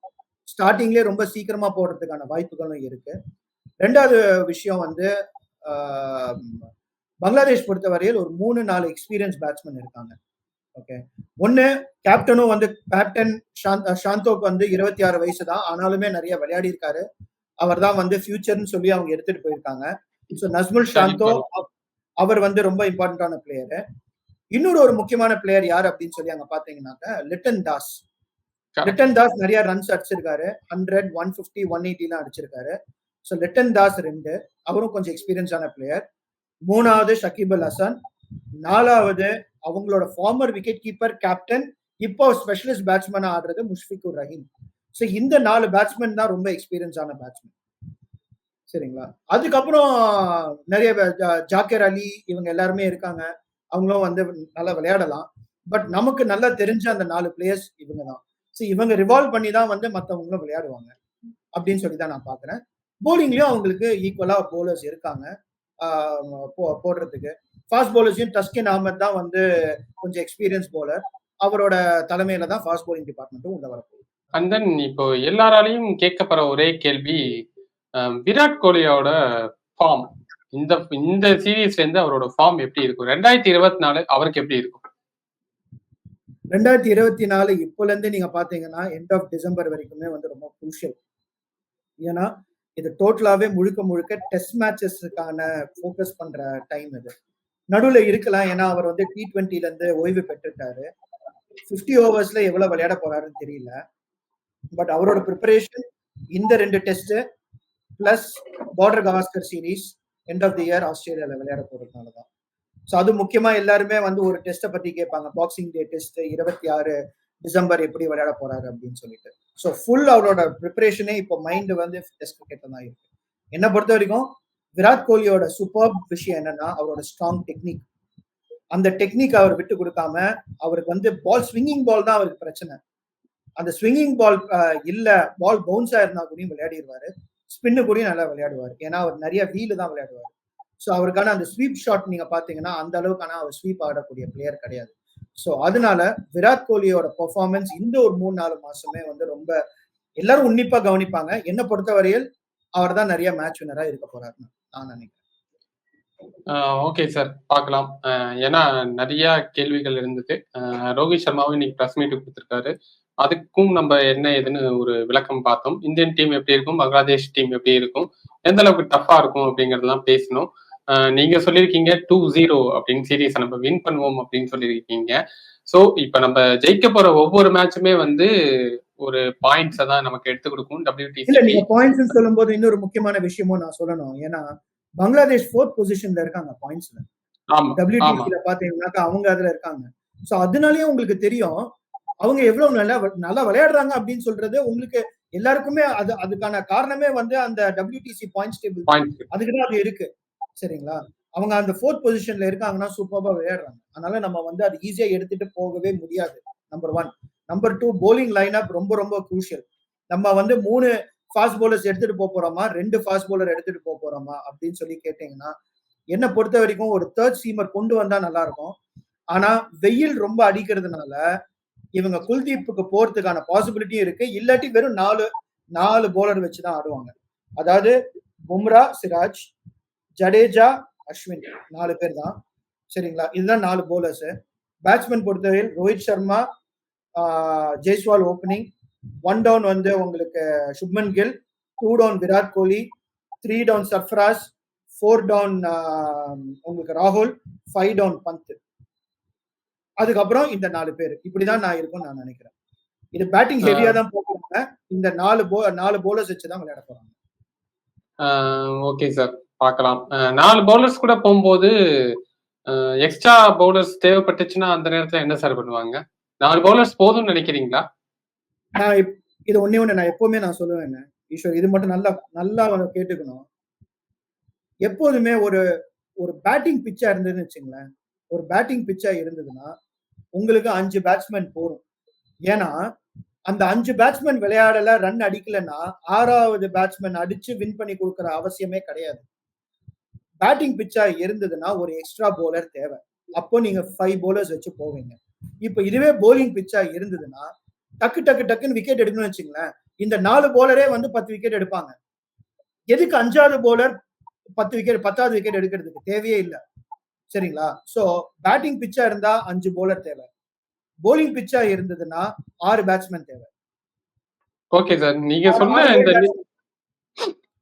ஸ்டார்டிங்லேயே ரொம்ப சீக்கிரமா போடுறதுக்கான வாய்ப்புகளும் இருக்கு. ரெண்டாவது விஷயம் வந்து பங்களாதேஷ் பொறுத்தவரையில் ஒரு மூணு நாலு எக்ஸ்பீரியன்ஸ் பேட்ஸ்மேன் இருக்காங்க. ஓகே ஒன்னு கேப்டனும் வந்து கேப்டன் சாந்தோக்கு வந்து இருபத்தி ஆறு வயசு தான் ஆனாலுமே நிறைய விளையாடி இருக்காரு அவர் தான் வந்து ஃபியூச்சர்னு சொல்லி அவங்க எடுத்துட்டு போயிருக்காங்க. ஸோ நஸ்முல் சாந்தோ அவர் வந்து ரொம்ப இம்பார்ட்டன்டான பிளேயரு இன்னொரு ஒரு முக்கியமான பிளேயர் யார் அப்படின்னு சொல்லி அங்க பாத்தீங்கன்னாக்க லிட்டன் தாஸ். லிட்டன் தாஸ் நிறைய ரன்ஸ் அடிச்சிருக்காரு. ஹண்ட்ரட் ஒன் ஃபிஃப்டி ஒன் எயிட்டிலாம் அடிச்சிருக்காரு. ஸோ லிட்டன் தாஸ் ரெண்டு. அவரும் கொஞ்சம் எக்ஸ்பீரியன்ஸான பிளேயர் மூணாவது ஷக்கீப் அல் ஹசன் நாலாவது அவங்களோட ஃபார்மர் விக்கெட் கீப்பர் கேப்டன் இப்போ ஸ்பெஷலிஸ்ட் பேட்ஸ்மேன் ஆடுறது முஷ்பிகுர் ரஹீம். ஸோ இந்த நாலு பேட்ஸ்மேன் தான் ரொம்ப எக்ஸ்பீரியன்ஸான பேட்ஸ்மேன் சரிங்களா? அதுக்கப்புறம் நிறைய ஜாக்கிர் அலி இவங்க எல்லாருமே இருக்காங்க. அவங்களும் வந்து நல்லா விளையாடலாம். பட் நமக்கு நல்லா தெரிஞ்ச அந்த நாலு பிளேயர்ஸ் இவங்க தான். ஸோ இவங்க ரிவால்வ் பண்ணி தான் வந்து மற்றவங்களும் விளையாடுவாங்க. அப்படின்னு சொல்லி தான் நான் பார்க்குறேன் போலிங்லயும் அவங்களுக்கு ஈக்குவலா போலர்ஸ் இருக்காங்க. போடுறதுக்கு. ஃபாஸ்ட் பவுலர்ஸையும் டஸ்கின் அகமத் தான் வந்து கொஞ்சம் எக்ஸ்பீரியன்ஸ் பவுலர் அவரோட தலைமையில தான் ஃபாஸ்ட் பவுலிங் டிபார்ட்மெண்ட்டும் உள்ள வரப்போகுது அண்ட் தென் இப்போ எல்லாராலையும் கேட்கப்படுற ஒரே கேள்வி விராட் கோலியோட ஃபார்ம் இந்த இந்த சீரீஸ்ல இருந்து அவரோட ஃபார்ம் எப்படி இருக்கும்? ரெண்டாயிரத்தி இருபத்தி நாலு அவருக்கு எப்படி இருக்கும்? ரெண்டாயிரத்தி இருபத்தி நாலு இப்போலேருந்து நீங்கள் பார்த்தீங்கன்னா எண்ட் ஆஃப் டிசம்பர் வரைக்குமே வந்து ரொம்ப குரூஷியல் ஏன்னா இது டோட்டலாகவே முழுக்க முழுக்க டெஸ்ட் மேட்சஸ்க்கான ஃபோக்கஸ் பண்ணுற டைம் இது. நடுவில் இருக்கலாம் ஏன்னா அவர் வந்து டி ட்வெண்ட்டிலேருந்து ஓய்வு பெற்றுட்டாரு. ஃபிஃப்டி ஓவர்ஸில் எவ்வளோ விளையாட போகிறாருன்னு தெரியல. பட் அவரோட ப்ரிப்பரேஷன் இந்த ரெண்டு test plus Border Gavaskar series end of the year ஆஸ்திரேலியாவில் விளையாட போகிறதுனால தான் ஸோ அது முக்கியமா எல்லாருமே வந்து ஒரு டெஸ்ட்டை பத்தி கேட்பாங்க. பாக்ஸிங் டே டெஸ்ட் இருபத்தி ஆறு டிசம்பர் எப்படி விளையாட போறாரு அப்படின்னு சொல்லிட்டு. ஸோ ஃபுல் அவரோட ப்ரிப்பரேஷனே இப்போ மைண்டு வந்து டெஸ்ட் கிரிக்கெட்ல தான் இருக்கு. என்னை பொறுத்த வரைக்கும் விராட் கோலியோட சூப்பர் விஷயம் என்னன்னா அவரோட ஸ்ட்ராங் டெக்னிக் அந்த டெக்னிக் அவர் விட்டு கொடுக்காம அவருக்கு வந்து பால் ஸ்விங்கிங் பால் தான் அவருக்கு பிரச்சனை. அந்த ஸ்விங்கிங் பால் இல்ல பால் பவுன்ஸா இருந்தா கூடயும் விளையாடிடுவாரு ஸ்பின்னு கூடயும் நல்லா விளையாடுவார். ஏன்னா அவர் நிறைய வீலு தான் விளையாடுவார். ஸோ அவருக்கான அந்த ஸ்வீப் ஷாட் நீங்க பாத்தீங்கன்னா அந்த அளவுக்கான அவர் ஸ்வீப் ஆடக்கூடிய பிளேயர் கிடையாது. ஸோ அதனால விராட் கோலியோட பெர்ஃபார்மன்ஸ் இந்த ஒரு மூணு நாலு மாசமே வந்து ரொம்ப எல்லாரும் உன்னிப்பா கவனிப்பாங்க. என்ன பொறுத்தவரையில் அவர் தான் நிறைய மேட்ச் வினரா இருக்க போறாருன்னு நான் நினைக்கிறேன். ஓகே சார் பார்க்கலாம் ஏன்னா நிறைய கேள்விகள் இருந்தது. ரோஹித் சர்மாவும் இன்னைக்கு ப்ரெஸ் மீட் கொடுத்துருக்காரு. அதுக்கும் நம்ம என்ன ஏதுன்னு ஒரு விளக்கம் பார்த்தோம். இந்தியன் டீம் எப்படி இருக்கும்? பங்களாதேஷ் டீம் எப்படி இருக்கும்? எந்த அளவுக்கு டஃபா இருக்கும் அப்படிங்கறதெல்லாம் பேசணும் நீங்க சொல்லியிருக்கீங்க டூ ஜீரோ அப்படின்னு சீரீஸ் நம்ம வின் பண்ணுவோம் அப்படின்னு சொல்லியிருக்கீங்க. ஸோ இப்போ நம்ம ஜெயிக்க போற ஒவ்வொரு மேட்சுமே வந்து ஒரு பாயிண்ட்ஸை தான் நமக்கு எடுத்து கொடுக்கும் இல்ல டபிள்யூடிசி நீங்க பாயிண்ட்ஸ் சொல்லும்போது இன்னொரு முக்கியமான விஷயமும் நான் சொல்லணும். ஏன்னா பங்களாதேஷ் ஃபோர்த் பொசிஷன்ல இருக்காங்க பாயிண்ட்ஸ்ல டபிள்யூடிசில பாத்தீங்கன்னாக்கா அவங்க அதுல இருக்காங்க. சோ அதனாலயே உங்களுக்கு தெரியும் அவங்க எவ்வளவு நல்லா நல்லா விளையாடுறாங்க அப்படின்னு சொல்றது உங்களுக்கு எல்லாருக்குமே அது அதுக்கான காரணமே வந்து அந்த டபிள்யூடிசி பாயிண்ட்ஸ் டேபிள் பாயிண்ட்ஸ் அதுக்குதான் அது இருக்கு. சரிங்களா? அவங்க அந்த ஃபோர்த் பொசிஷன்ல இருக்காங்கன்னா சூப்பராக விளையாடுறாங்க. அதனால நம்ம வந்து அது ஈஸியா எடுத்துட்டு போகவே முடியாது number one number two bowling line ரொம்ப ரொம்ப குரூஷியல் நம்ம வந்து மூணு ஃபாஸ்ட் போலர்ஸ் எடுத்துட்டு போக போறோமா? ரெண்டு ஃபாஸ்ட் போலர் எடுத்துட்டு போக போறோமா? அப்படின்னு சொல்லி கேட்டீங்கன்னா என்னை பொறுத்த வரைக்கும் ஒரு தேர்ட் சீமர் கொண்டு வந்தா நல்லா இருக்கும் ஆனா வெயில் ரொம்ப அடிக்கிறதுனால இவங்க குல்தீப்புக்கு போறதுக்கான பாசிபிலிட்டியும் இருக்கு. இல்லாட்டி வெறும் நாலு நாலு போலர் வச்சுதான் ஆடுவாங்க. அதாவது பும்ரா சிராஜ் ஜடேஜா அஸ்வின் நாலு பேர் தான் சரிங்களா? இதுதான் நாலு போலர்ஸ் பேட்ஸ்மேன் பொறுத்தவரையில் Rohit Sharma Jaiswal opening one down வந்து உங்களுக்கு Shubman Gill. Two down Virat Kohli. Three down Sarfaraz. Four down உங்களுக்கு ராகுல். Five down Pant. அதுக்கப்புறம் இந்த நாலு பேர். இப்படிதான் நான் இருக்கும்னு நான் நினைக்கிறேன். இது பேட்டிங் ஹெவியா தான் போகிறாங்க இந்த நாலு போ நாலு போலர்ஸ் வச்சு தான் விளையாட போறாங்க ஓகே சார் பார்க்கலாம். நாலு பவுலர்ஸ் கூட போகும்போது எக்ஸ்ட்ரா பவுலர்ஸ் தேவைப்பட்டுச்சுன்னா அந்த நேரத்துல என்ன சார் பண்ணுவாங்க? நாலு பவுலர்ஸ் போதும்னு நினைக்கிறீங்களா? நான் இது ஒன்னே ஒண்ணு நான் எப்பவுமே நான் சொல்லுவேன் ஈஸ்வர் இது மட்டும் நல்லா நல்லா கேட்டுக்கணும். எப்போதுமே ஒரு ஒரு பேட்டிங் பிச்சா இருந்ததுன்னு வச்சுங்களேன் ஒரு பேட்டிங் பிச்சா இருந்ததுன்னா உங்களுக்கு அஞ்சு பேட்ஸ்மேன் போரும் ஏன்னா அந்த அஞ்சு பேட்ஸ்மேன் விளையாடல ரன் அடிக்கலைன்னா ஆறாவது பேட்ஸ்மேன் அடிச்சு வின் பண்ணி கொடுக்கற அவசியமே கிடையாது. பேட்டிங் பிச்சா இருந்ததுன்னா ஒரு எக்ஸ்ட்ரா bowler தேவை. அப்போ நீங்க ஃபைவ் bowlers வச்சு போவீங்க. இப்போ இதுவே bowling பிச்சா இருந்ததுன்னா டக்கு டக்கு டக்குன்னு விக்கெட் எடுக்கணும்னு வச்சுங்களேன். இந்த நாலு போலரே வந்து பத்து விக்கெட் எடுப்பாங்க. எதுக்கு அஞ்சாவது போலர் பத்து விக்கெட் பத்தாவது விக்கெட் எடுக்கிறதுக்கு தேவையே இல்லை. சரிங்களா? சோ பேட்டிங் பிச்சா இருந்தா அஞ்சு போலர் தேவை. Bowling பிச்சா இருந்ததுன்னா ஆறு பேட்ஸ்மேன் தேவை. ஓகே சார் நீங்க சொன்ன இந்த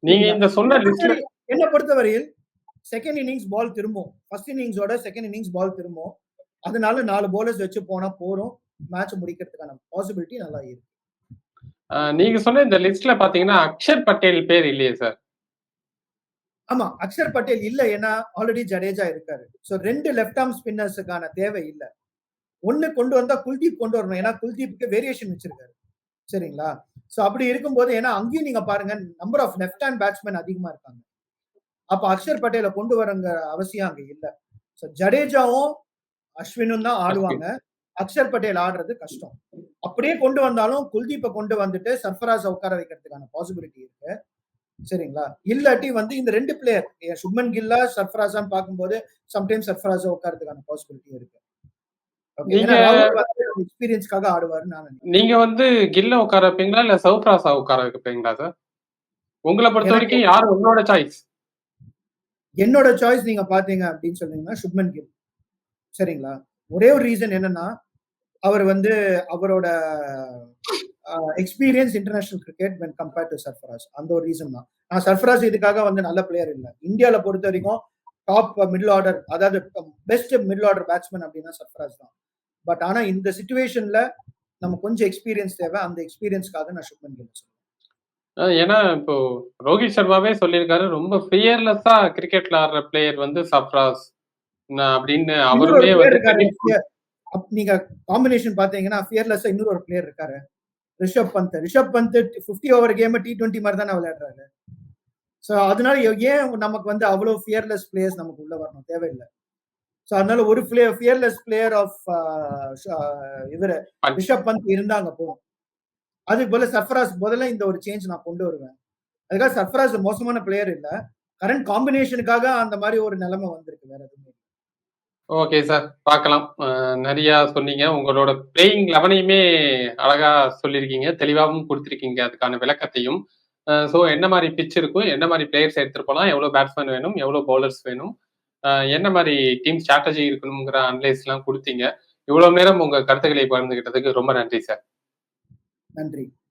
நீங்க இந்த சொன்ன என்ன பொறுத்தவரையில் செகண்ட் இன்னிங்ஸ் பால் திரும்பும். ஃபர்ஸ்ட் இன்னிங்ஸோட செகண்ட் இன்னிங்ஸ் பால் திரும்பும். அதனால நாலு bowlers வச்சு போனா போறோம் மேட்ச் முடிக்கிறதுக்கான பாசிபிலிட்டி நல்லா இருக்கு. நீங்க சொன்ன இந்த லிஸ்ட்ல பாத்தீங்கன்னா அக்ஷர் பட்டேல் பேர் இல்லையே சார் ஆமா அக்ஷர் பட்டேல் இல்ல ஏன்னா ஆல்ரெடி ஜடேஜா இருக்காரு. சோ ரெண்டு லெஃப்ட் ஆர்ம் ஸ்பின்னர்ஸுக்கான தேவை இல்ல. ஒண்ணு கொண்டு வந்தா குல்தீப் கொண்டு வரணும். ஏன்னா குல்தீப்புக்கு வேரியேஷன் வச்சிருக்காரு. சரிங்களா? சோ அப்படி இருக்கும்போது ஏன்னா அங்கேயும் நீங்க பாருங்க number of left hand batsman அதிகமா இருக்காங்க. அப்ப அக்ஷர் பட்டேலை கொண்டு வரங்க அவசியம் அங்க இல்ல. சோ ஜடேஜாவும் அஸ்வினும் தான் ஆடுவாங்க. அக்ஷர் பட்டேல் ஆடுறது கஷ்டம். அப்படியே கொண்டு வந்தாலும் குல்தீப்பை கொண்டு வந்துட்டு சர்ஃபராஸ் உட்கார வைக்கிறதுக்கான பாசிபிலிட்டி இருக்கு. சரிங்களா? இல்லாட்டி வந்து இந்த ரெண்டு பிளேயர் சுப்மன் கில்லா சர்ஃபராஸான்னு பார்க்கும்போது சம்டைம்ஸ் சர்ஃபராஸா உட்காரதுக்கான பாசிபிலிட்டி இருக்கு. எக்ஸ்பீரியன்ஸ்க்காக ஆடுவாருன்னு நான் நீங்க வந்து கில்ல உட்கார வைப்பீங்களா இல்ல சவுப்ராஸா உட்கார வைப்பீங்களா சார் உங்களை பொறுத்த வரைக்கும் யார் உங்களோட சாய்ஸ் என்னோட சாய்ஸ் நீங்க பாத்தீங்க அப்படின்னு சொன்னீங்கன்னா சுப்மன் கில் சரிங்களா? ஒரே ஒரு ரீசன் என்னன்னா அவர் வந்து அவரோட experience international cricket when compared to Sarfaraz அந்த ஒரு ரீசன் தான். நான் சர்ஃபராஸ் இதுக்காக வந்து நல்ல பிளேயர் இல்லை. இந்தியாவில் பொறுத்த வரைக்கும் டாப் மிடில் ஆர்டர் அதாவது பெஸ்ட் மிடில் ஆர்டர் பேட்ஸ்மேன் அப்படின்னா சர்ஃபராஸ் தான். பட் ஆனால் இந்த சுச்சுவேஷன்ல நம்ம கொஞ்சம் எக்ஸ்பீரியன்ஸ் தேவை. அந்த எக்ஸ்பீரியன்ஸ்க்காக நான் சுப்மன் கில் ஏன்னா இப்போ ரோஹித் சர்மாவே சொல்லியிருக்காரு ரொம்ப ஃபியர்லெஸ்ஸா கிரிக்கெட்ல ஆடுற பிளேயர் வந்து சப்ராஸ். அப்படின்னு அவருமே வந்து நீங்க காம்பினேஷன் பாத்தீங்கன்னா ஃபியர்லெஸ்ஸா இன்னொரு ஒரு பிளேயர் இருக்காரு. Rishabh Pant. Rishabh Pant 50 over game T twenty மாதிரி தானே விளையாடுறாரு. சோ அதனால ஏன் நமக்கு வந்து அவ்வளவு ஃபியர்லெஸ் பிளேயர்ஸ் நமக்கு உள்ள வரணும்? தேவையில்லை. சோ அதனால ஒரு பிளேயர் ஃபியர்லெஸ் பிளேயர் ஆஃப் இவர். ரிஷப் பந்த் இருந்தாங்க போதும் அதுக்கு போல சர்ஃபராஸ் முதல்ல இந்த ஒரு சேஞ்ச் நான் கொண்டு வருவேன். அதுக்காக சர்ஃபராஸ் மோசமான பிளேயர் இல்ல. கரண்ட் காம்பினேஷனுக்காக அந்த மாதிரி ஒரு நிலைமை வந்திருக்கு வேற எதுவுமே ஓகே சார் பார்க்கலாம். நிறைய சொன்னீங்க. உங்களோட பிளேயிங் லெவனையுமே அழகா சொல்லியிருக்கீங்க. தெளிவாகவும் கொடுத்துருக்கீங்க. அதுக்கான விளக்கத்தையும். ஸோ என்ன மாதிரி பிச் இருக்கும் என்ன மாதிரி பிளேயர்ஸ் எடுத்துட்டு போகலாம் எவ்வளோ பேட்ஸ்மேன் வேணும் எவ்வளோ பவுலர்ஸ் வேணும் என்ன மாதிரி டீம் ஸ்ட்ராட்டஜி இருக்கணுங்கிற அனலைஸ்லாம் கொடுத்தீங்க. இவ்வளோ நேரம் உங்கள் கருத்துக்களை பகிர்ந்துக்கிட்டதுக்கு ரொம்ப நன்றி சார் நன்றி.